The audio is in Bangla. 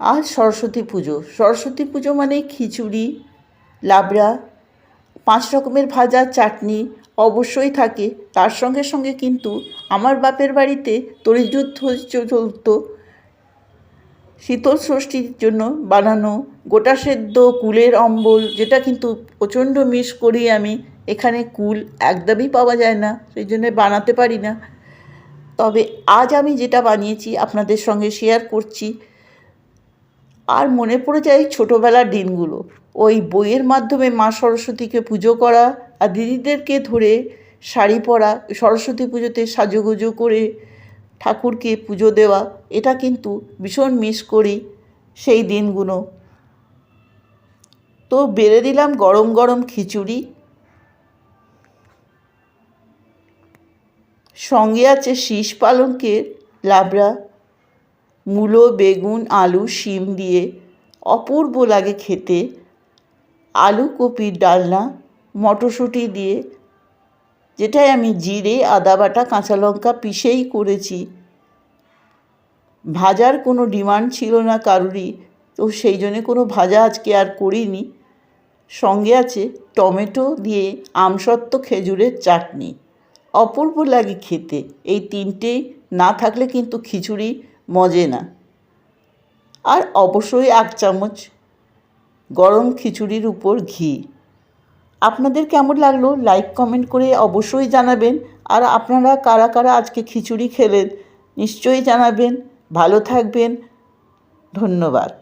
আজ সরস্বতী পুজো। সরস্বতী পুজো মানে খিচুড়ি, লাবড়া, পাঁচ রকমের ভাজা, চাটনি অবশ্যই থাকে। তার সঙ্গে সঙ্গে কিন্তু আমার বাপের বাড়িতে তরিযুদ্ধ চলতো শীতল ষষ্ঠীর জন্য বানানো গোটা সেদ্ধ কুলের অম্বল, যেটা কিন্তু প্রচণ্ড মিস করি আমি। এখানে কুল একদমই পাওয়া যায় না, সেই জন্য বানাতে পারি না। তবে আজ আমি যেটা বানিয়েছি, আপনাদের সঙ্গে শেয়ার করছি। আর মনে পড়ে যায় ছোটোবেলার দিনগুলো। ওই বইয়ের মাধ্যমে মা সরস্বতীকে পুজো করা আর দিদিদেরকে ধরে শাড়ি পরা, সরস্বতী পুজোতে সাজুগুজু করে ঠাকুরকে পুজো দেওয়া, এটা কিন্তু ভীষণ মিস করি সেই দিনগুলো। তো বেড়ে দিলাম গরম গরম খিচুড়ি। সঙ্গে আছে শীষ পালঙ্কের লাবড়া। মূলো, বেগুন, আলু, শিম দিয়ে অপূর্ব লাগে খেতে। আলু কপির ডালনা, মটরশুঁটি দিয়ে, যেটাই আমি জিরে, আদা বাটা, কাঁচা লঙ্কা পিষেই করেছি। ভাজার কোনো ডিমান্ড ছিল না কারুরই, তো সেই জন্যে কোনো ভাজা আজকে আর করিনি। সঙ্গে আছে টমেটো দিয়ে আমসত্ত্ব, খেজুরের চাটনি। অপূর্ব লাগে খেতে। এই তিনটেই না থাকলে কিন্তু খিচুড়ি মজে না। আর অবশ্যই এক চামচ গরম খিচুড়ির উপর ঘি। আপনাদের কেমন লাগল? লাইক কমেন্ট করে অবশ্যই জানাবেন। আর আপনারা কারা কারা আজকে খিচুড়ি খেলেন, নিশ্চয়ই জানাবেন। ভালো থাকবেন। ধন্যবাদ।